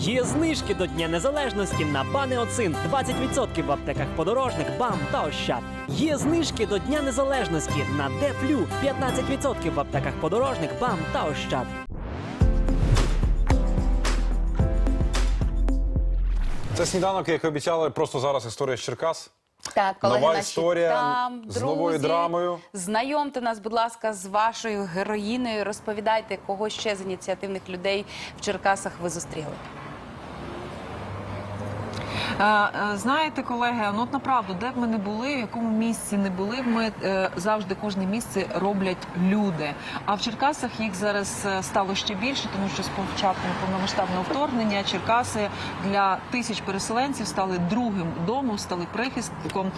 Є знижки до Дня Незалежності на Банеоцин 20% в аптеках подорожник, БАМ та Ощад. Є знижки до Дня Незалежності на Дефлю 15% в аптеках подорожник, БАМ та Ощад. Це сніданок, як і обіцяли, просто зараз історія з Черкас. Так, колеги Нова наші історія там, з новою драмою. Знайомте нас, будь ласка, з вашою героїною. Розповідайте, кого ще з ініціативних людей в Черкасах ви зустріли. Е, е, Знаєте, колеги, ну от направду, де б ми не були, в якому місці не були, ми е, завжди кожне місце роблять люди. А в Черкасах їх зараз стало ще більше, тому що з початком повномасштабного вторгнення Черкаси для тисяч переселенців стали другим домом, стали прихистком.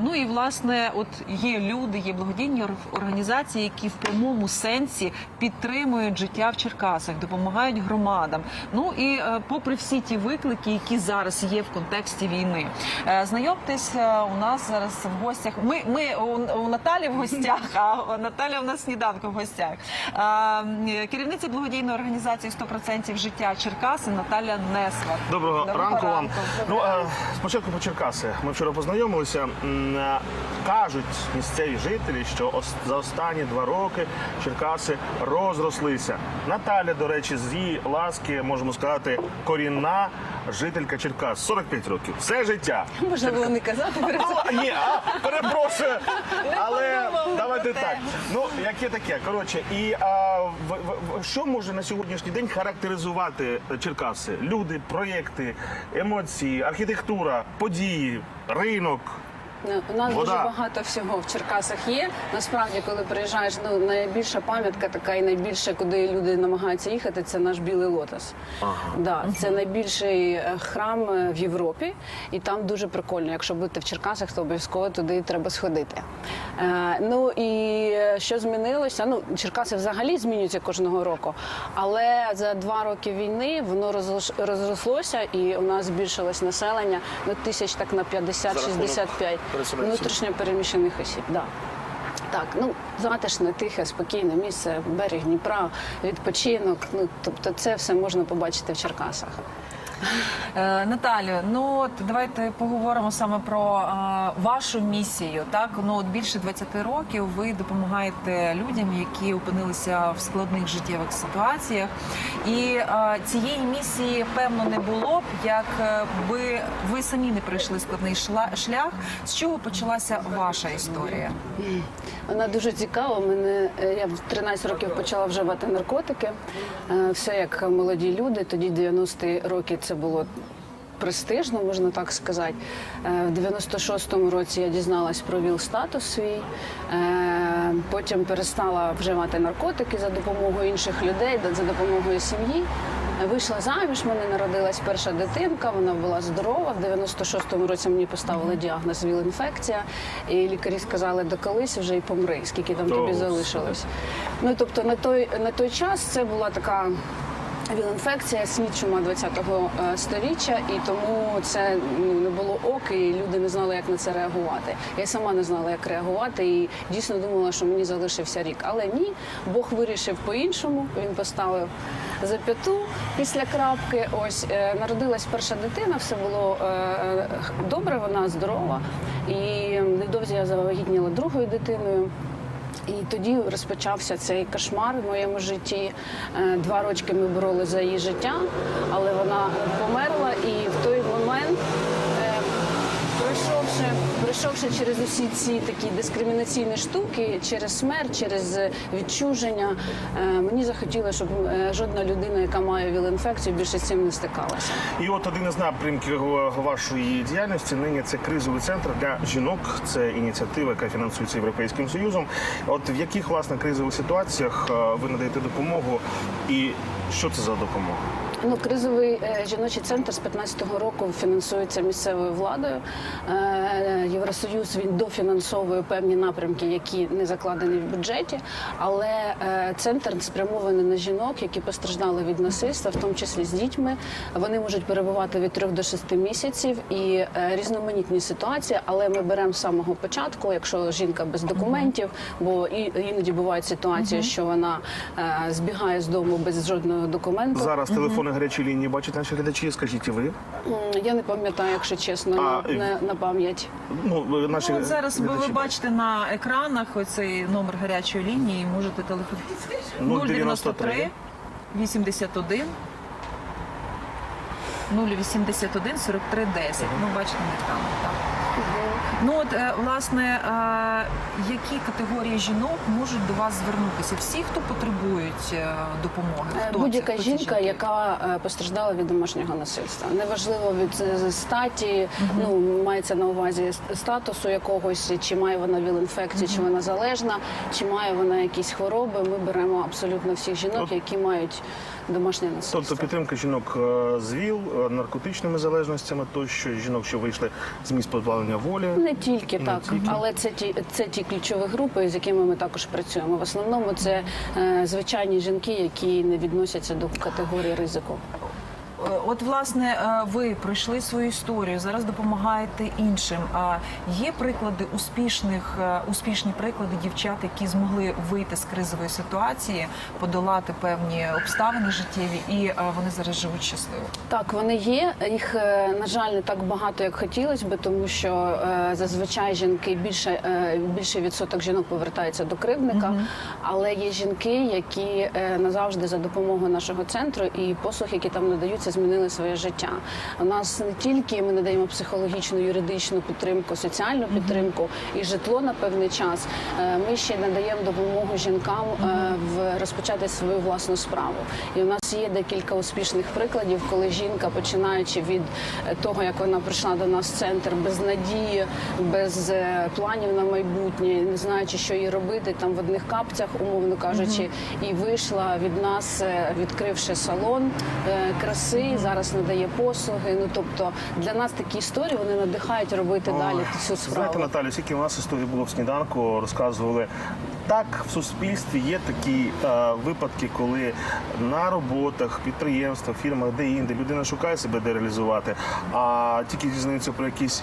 Ну і власне, от є люди, є благодійні ор- організації, які в прямому сенсі підтримують життя в Черкасах, допомагають громадам. Ну і попри всі ті виклики, які зараз є в контексті війни. Е, Знайомтесь, е, у нас зараз в гостях. Ми, ми у, Наталі в гостях, а Наталя у нас сніданку в гостях. Е, Керівниця благодійної організації «100% життя Черкаси Наталя Несла. Доброго, ранку вам. Ну Доброго е, спочатку по Черкаси. Ми вчора познайомилися. Кажуть місцеві жителі, що за останні два роки Черкаси розрослися. Наталя, до речі, з її ласки можемо сказати, корінна жителька Черкас. 45 років. Все життя. Можна було не казати про це. а, ні, а, перепрошую. Але давайте так. Ну, яке таке. Коротше, і а, в, в- в- що може на сьогоднішній день характеризувати Черкаси? Люди, проєкти, емоції, архітектура, події, ринок. Ну, У нас Вода. дуже багато всього в Черкасах є. Насправді, коли приїжджаєш, ну найбільша пам'ятка така і найбільше, куди люди намагаються їхати, це наш білий лотос. Да, це найбільший е, храм е, в Європі, і там дуже прикольно. Якщо будете в Черкасах, то обов'язково туди треба сходити. Е, ну і е, що змінилося? Ну, Черкаси взагалі змінюються кожного року, але за два роки війни воно розрослося, і у нас збільшилось населення ну, тисяч так на 50-65 переселенців. внутрішньо переміщених осіб. Да. Так, ну затишне, тихе, спокійне місце, берег Дніпра, відпочинок. Ну тобто, це все можна побачити в Черкасах. Е, Наталю, ну от давайте поговоримо саме про е, вашу місію. Так, ну от більше 20 років ви допомагаєте людям, які опинилися в складних життєвих ситуаціях. І е, цієї місії певно не було б, якби ви самі не пройшли складний шлях. З чого почалася ваша історія? Вона дуже цікава. Мене е, я в 13 років почала вживати наркотики. Е, Все як молоді люди. Тоді 90-ті роки це було. Престижно, можна так сказати. Е, В 96-му році я дізналась про ВІЛ статус свій. Потім перестала вживати наркотики за допомогою інших людей, за допомогою сім'ї. Вийшла заміж, мене народилась перша дитинка, вона була здорова. В 96-му році мені поставили діагноз ВІЛ-інфекція, і лікарі сказали, до колись вже й помри, скільки там тобі залишилось. Ну тобто на той на той час це була така. Віл-інфекція, світ чума 20-го е, сторіччя, і тому це ну, не було ок, і люди не знали, як на це реагувати. Я сама не знала, як реагувати, і дійсно думала, що мені залишився рік. Але ні, Бог вирішив по-іншому. Він поставив зап'яту після крапки. Ось е, народилась перша дитина, все було е, добре, вона здорова. І невдовзі я завагітніла другою дитиною. І тоді розпочався цей кошмар в моєму житті. Е, Два роки ми боролися за її життя, але вона померла. І в той момент, пройшовши через усі ці такі дискримінаційні штуки, через смерть, через відчуження, е, мені захотілося, щоб е, жодна людина, яка має віл-інфекцію, більше з цим не стикалася. І от один із напрямків вашої діяльності нині це кризовий центр для жінок. Це ініціатива, яка фінансується Європейським Союзом. От в яких власне кризових ситуаціях е, ви надаєте допомогу, і що це за допомога? Ну, кризовий е, жіночий центр з 15-го року фінансується місцевою владою. Е, Євросоюз він дофінансовує певні напрямки, які не закладені в бюджеті. Але е, центр спрямований на жінок, які постраждали від насильства, в тому числі з дітьми. Вони можуть перебувати від 3 до 6 місяців і різноманітні ситуації. Але ми беремо з самого початку, якщо жінка без документів, бо і- іноді бувають ситуації, що вона збігає з дому без жодного документу. Зараз телефонний телефони гарячої лінії бачать наші глядачі. Скажіть і ви. Я не пам'ятаю, якщо чесно, А, на, на, на пам'ять. Ну, наші Ну, от зараз ви, ви глядачі бачите на екранах оцей номер гарячої лінії. Можете телефонувати 093 81 081 43 10. Ну, бачите на екранах, так. Ну от е, власне, е, які категорії жінок можуть до вас звернутися? Всі, хто потребують е, допомоги, Будь-яка жінка, жінки? яка постраждала від домашнього насильства, неважливо від статі, ну мається на увазі статусу якогось, чи має вона віл-інфекцію, чи вона залежна, чи має вона якісь хвороби. Ми беремо абсолютно всіх жінок, які мають домашнє насильство. Тобто підтримка жінок е, з ВІЛ, е, наркотичними залежностями, тощо жінок, що вийшли з місць позбавлення волі. Не тільки Не так, тільки. але це ті це ті ключові групи, з якими ми також працюємо. В основному це е, звичайні жінки, які не відносяться до категорії ризику. Е, От, власне, е, ви пройшли свою історію, зараз допомагаєте іншим. А є приклади успішних, е, успішні приклади дівчат, які змогли вийти з кризової ситуації, подолати певні обставини життєві, і вони зараз живуть щасливо. Так, вони є. Їх на жаль не так багато, як хотілося би, тому що зазвичай жінки більше більший відсоток жінок повертається до кривдника. Але є жінки, які назавжди за допомогою нашого центру і послуг, які там надаються, змінили своє життя. У нас не тільки ми надаємо психологічну, юридичну підтримку, соціальну підтримку і житло на певний час. е, Ми ще надаємо допомогу жінкам е, в розпочати свою власну справу. І у нас є декілька успішних прикладів, коли жінка, починаючи від е, того, як вона прийшла до нас в центр без надії, без планів на майбутнє, не знаючи, що їй робити, там в одних капцях, умовно кажучи, і вийшла від нас, відкривши салон е, краси, зараз надає послуги. Ну тобто для нас такі історії вони надихають робити Ой, далі цю справу. Знаєте, Наталю, скільки у нас історій було в сніданку, розказували. Так, в суспільстві є такі е, випадки, коли на роботах, підприємствах, фірмах, де інде людина шукає себе де реалізувати, а тільки дізнаються про якісь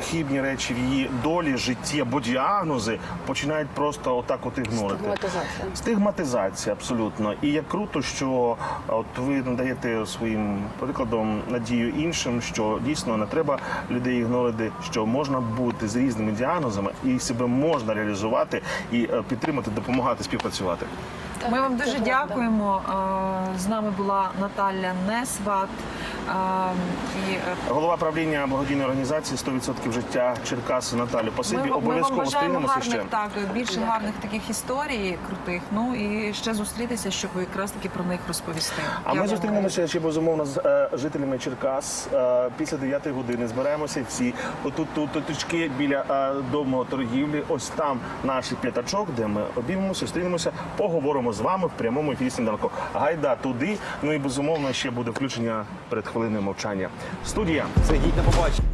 хібні речі в її долі, житті або діагнози, починають просто отак от ігнорити. Стигматизація. Стигматизація, абсолютно. І як круто, що от ви надаєте своїм прикладом надію іншим, що дійсно не треба людей ігнорити, що можна бути з різними діагнозами і себе можна реалізувати і е, підтримати, допомагати, співпрацювати. Ми вам дуже дякуємо. Е, З нами була Наталя Несват. І е, Голова правління благодійної організації «100% життя Черкаси Наталю. Вам обов'язково бажаємо ще. так, більше гарних таких історій крутих. Ну і ще зустрітися, щоб якраз таки про них розповісти. А ми зустрінемося ще безумовно з е, жителями Черкас е, після 9 години. Збираємося всі отут тут точки біля е, дому торгівлі. Ось там наш п'ятачок, де ми обіймемося, зустрінемося, поговоримо з вами в прямому ефірі сніданку. Гайда туди. Ну і безумовно ще буде включення перед хвилиною мовчання. Студія. Це гідне побачення.